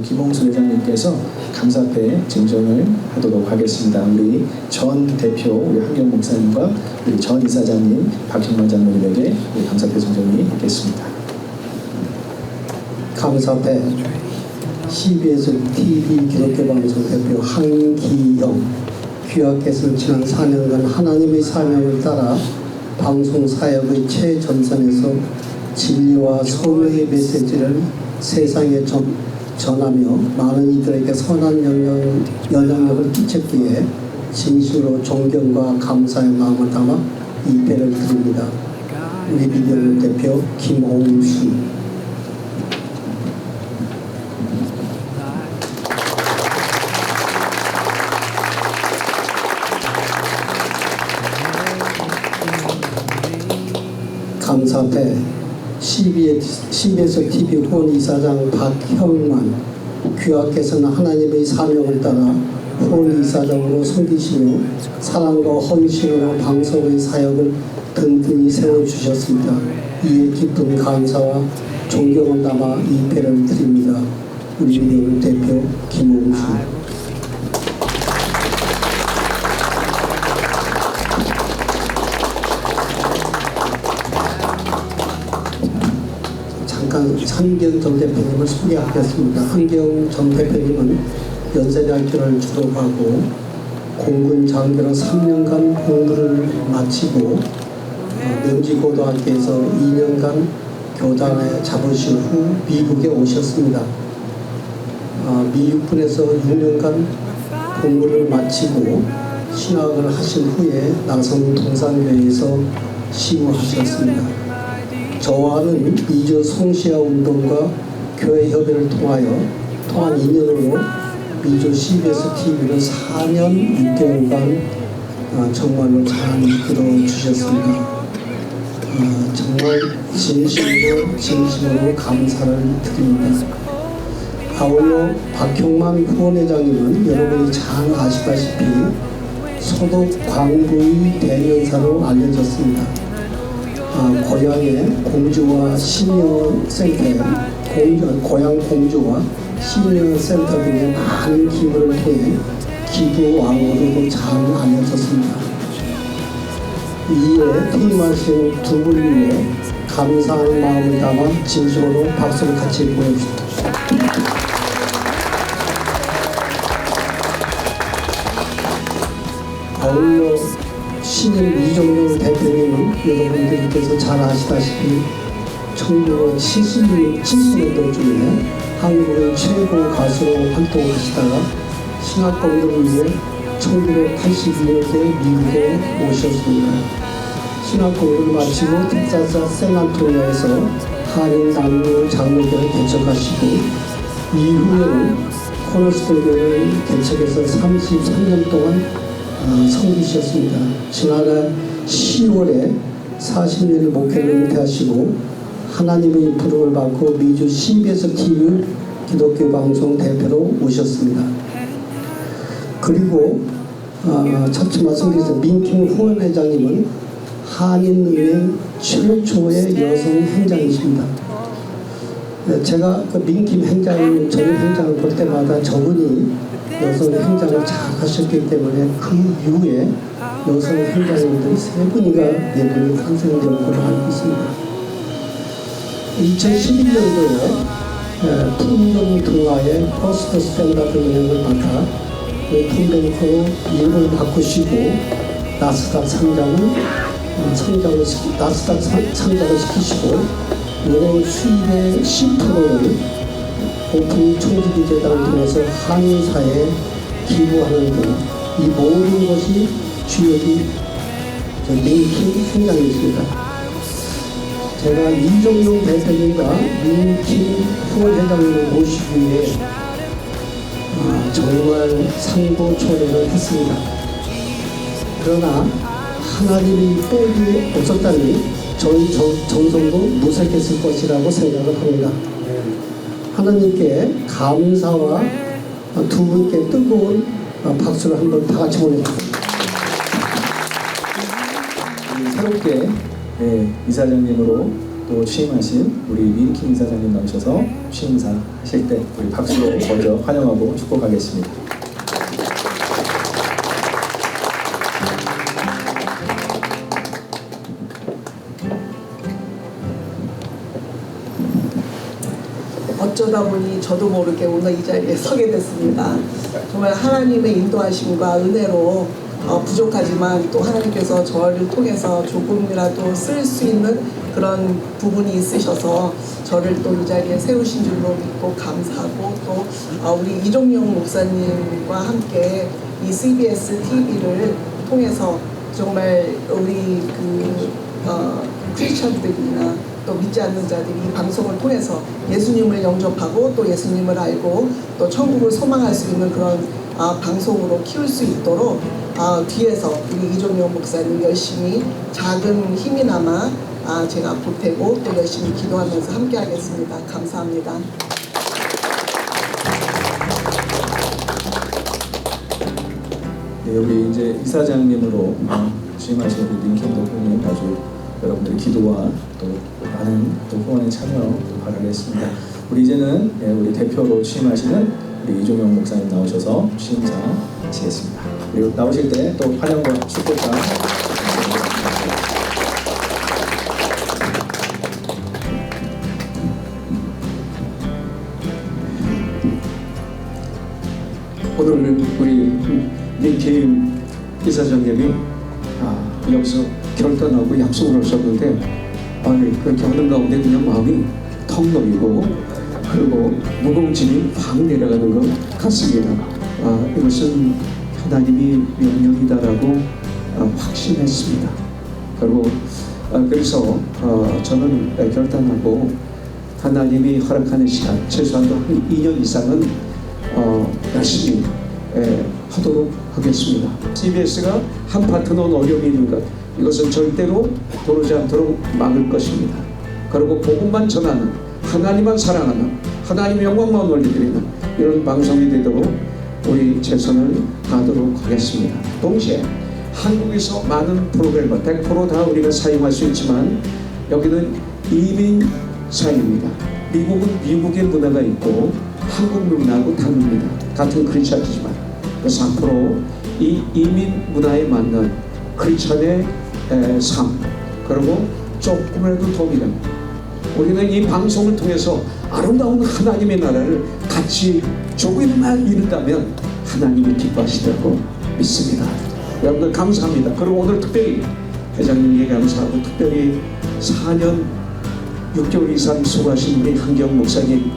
김홍수 회장님께서 감사패 증정을 하도록 하겠습니다. 우리 전 대표 우리 한경 목사님과 우리 전 이사장님 박형만 장로님에게 감사패 증정이 있겠습니다. 감사패 CBS TV 기독교 방송 대표 한기영 귀하께서 지난 4년간 하나님의 사명을 따라 방송 사역의 최전선에서 진리와 소명의 메시지를 세상에 전, 전하며 많은 이들에게 선한 영향, 영향력을 끼쳤기에 진심으로 존경과 감사의 마음을 담아 이 배를 드립니다. 우리 미디어 대표 김홍수 감사패 CBS, CBS TV 후원 이사장 박형만 귀하께서는 하나님의 사명을 따라 후원 이사장으로 섬기시며 사랑과 헌신으로 방송의 사역을 든든히 세워주셨습니다. 이에 깊은 감사와 존경을 담아 이 배를 드립니다. 우리 미디어 대표 김홍수 잠깐 한경 전 대표님을 소개하겠습니다. 한경 전 대표님은 연세대학교를 졸업하고 공군 장교로 3년간 공부를 마치고 어, 명지고등학교에서 2년간 교단에 잡으신 후 미국에 오셨습니다. 어, 미육군에서 6년간 공부를 마치고 신학을 하신 후에 나성 동산교회에서 시무하셨습니다. 저와는 미주 송시아 운동과 교회 협의를 통하여 통한 인연으로 미주 CBS TV를 4년 6개월간 어, 정말로 잘 이끌어 주셨습니다. 어, 정말 진심으로 진심으로 감사를 드립니다. 아울러 박형만 후원회장님은 여러분이 잘 아시다시피 소독 광부의 대명사로 알려졌습니다. 아, 고향의 공주와 시니어 센터에 공주, 고향 공주와 시니어 센터 등의 많은 기부를 통해 기부 왕으로도 잘 알려졌습니다. 이에 퇴임하신 두 분을 위해 감사의 마음을 담아 진심으로 박수를 같이 보냅시다. 아울러 신인 이종용 대표님은 여러분들께서 잘 아시다시피 1970, 70년도 중에 한국의 최고 가수로 활동하시다가 신학 공부를 위해 1982년도에 미국에 오셨습니다. 신학 공부를 마치고 텍사스 샌안토니아에서 한인 남녀 장로교를 개척하시고 이후에는 코너스톤 교회를 개척해서 33년 동안 어, 섬기셨습니다. 지난해 10월에 40년의 목회를 은퇴하시고 하나님의 부름을 받고 미주 CBS TV 기독교 방송 대표로 오셨습니다. 그리고 어, 첫째 말씀드려서 민킴 후원 회장님은 한인은행 최초의 여성 행장이십니다. 네, 제가 그 민킴 행장님 전 행장을 볼 때마다 저분이 여성 행장을 잘 하셨기 때문에 그 이후에 여성 행장님들이 세 분이가 네 분이 탄생된 걸로 알고 있습니다. 2011년도에 풍경 등화의 포스트 스탠다드 은행을 맡아 그 풍뱅크로 이름을 바꾸시고 나스닥 상장을 어, 상장을 시키, 나스닥 상, 상장을 시키시고 은행 수입의 10%를 오픈 총지기 재단을 통해서 한인사에 기부하는 등이 모든 것이 주역이 민킴 행장이십니다. 제가 이종용 대표님과 민킴 후원회장님을 모시기 위해 아, 정말 상고초려를 했습니다. 그러나 하나님이 빽이 없었다니 저희 정- 정성도 무색했을 것이라고 생각을 합니다. 하나님께 감사와 두 분께 뜨거운 박수를 한번 다 같이 보내주세요. 새롭게 네, 이사장님으로 또또 취임하신 우리 민킴 이사장님 나오셔서 취임사 하실 때 우리 박수로 먼저 환영하고 축복하겠습니다. 어쩌다 보니 저도 모르게 오늘 이 자리에 서게 됐습니다. 정말 하나님의 인도하심과 은혜로 어, 부족하지만 또 하나님께서 저를 통해서 조금이라도 쓸 수 있는 그런 부분이 있으셔서 저를 또 이 자리에 세우신 줄로 믿고 감사하고 또 어, 우리 이종용 목사님과 함께 이 CBS TV를 통해서 정말 우리 그 어, 크리스천들이나 또 믿지 않는 자들이 이 방송을 통해서 예수님을 영접하고 또 예수님을 알고 또 천국을 소망할 수 있는 그런 아, 방송으로 키울 수 있도록 아, 뒤에서 우리 이종용 목사님 열심히 작은 힘이나마 아, 제가 보태고 또 열심히 기도하면서 함께 하겠습니다. 감사합니다. 네, 여기 이제 이사장님으로 어, 취임하신 우리 대표님 아주 여러분들의 기도와 또 많은 또 후원의 참여 또 바라겠습니다. 우리 이제는 예, 우리 대표로 취임하시는 우리 이종영 목사님 나오셔서 취임사 하시겠습니다. 그리고 나오실 때 또 환영과 축복과 오늘 우리 민케임 이사장님이 아, 여기서 결단하고 약속을 하셨는데 아, 그렇게 하는 가운데 그냥 마음이 턱 놓이고 그리고 무거운 짐이 확 내려가는 것 같습니다. 아, 이것은 하나님이 명령이다라고 아, 확신했습니다. 그리고 아, 그래서 아, 저는 결단하고 하나님이 허락하는 시간 최소한도 한 2년 이상은 어, 열심히 예, 하도록 하겠습니다. CBS가 한 파트너는 어려움이 있는 것 이것은 절대로 도르지 않도록 막을 것입니다. 그리고 복음만 전하는 하나님만 사랑하는 하나님의 영광만 올려드리는 이런 방송이 되도록 우리 최선을 다하도록 하겠습니다. 동시에 한국에서 많은 프로그램을 100%다 우리가 사용할 수 있지만 여기는 이민 사회입니다. 미국은 미국의 문화가 있고 한국 문화하고 다릅니다. 같은 크리스천이지만 그래서 앞으로 이 이민 문화에 맞는 크리스천의 에, 삶 그리고 조금이라도 도움이 됩니다. 우리는 이 방송을 통해서 아름다운 하나님의 나라를 같이 조금만 이룬다면 하나님이 기뻐하시다고 믿습니다. 여러분들 감사합니다. 그리고 오늘 특별히 회장님께 감사하고 특별히 4년 6개월 이상 수고하신 우리 한경 목사님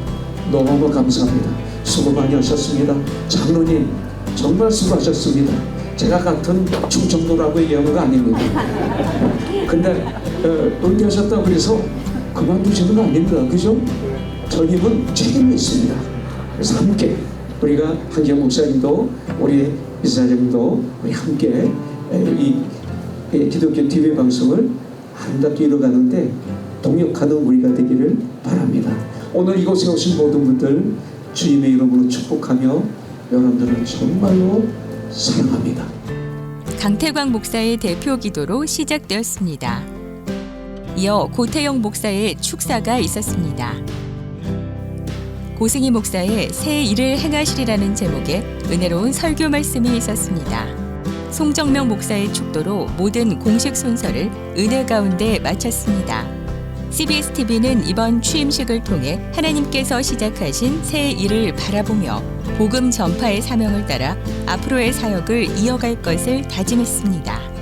너무 감사합니다. 수고 많이 하셨습니다. 장로님 정말 수고하셨습니다. 제가 같은 충청도라고 얘기한 거 아닙니다. 근데 어, 은퇴하셨다고 그래서 그만두시는 거 아닙니다. 그죠? 전임은 책임이 있습니다. 그래서 함께 우리가 한경 목사님도 우리 이사장님도 우리 함께 에, 이, 이 기독교 TV 방송을 아름답게 이뤄가는데 동역하는 우리가 되기를 바랍니다. 오늘 이곳에 오신 모든 분들 주님의 이름으로 축복하며 여러분들을 정말로 사랑합니다. 강태광 목사의 대표 기도로 시작되었습니다. 이어 고태영 목사의 축사가 있었습니다. 고승희 목사의 새 일을 행하시리라는 제목의 은혜로운 설교 말씀이 있었습니다. 송정명 목사의 축도로 모든 공식 순서를 은혜 가운데 마쳤습니다. CBS TV는 이번 취임식을 통해 하나님께서 시작하신 새 일을 바라보며 복음 전파의 사명을 따라 앞으로의 사역을 이어갈 것을 다짐했습니다.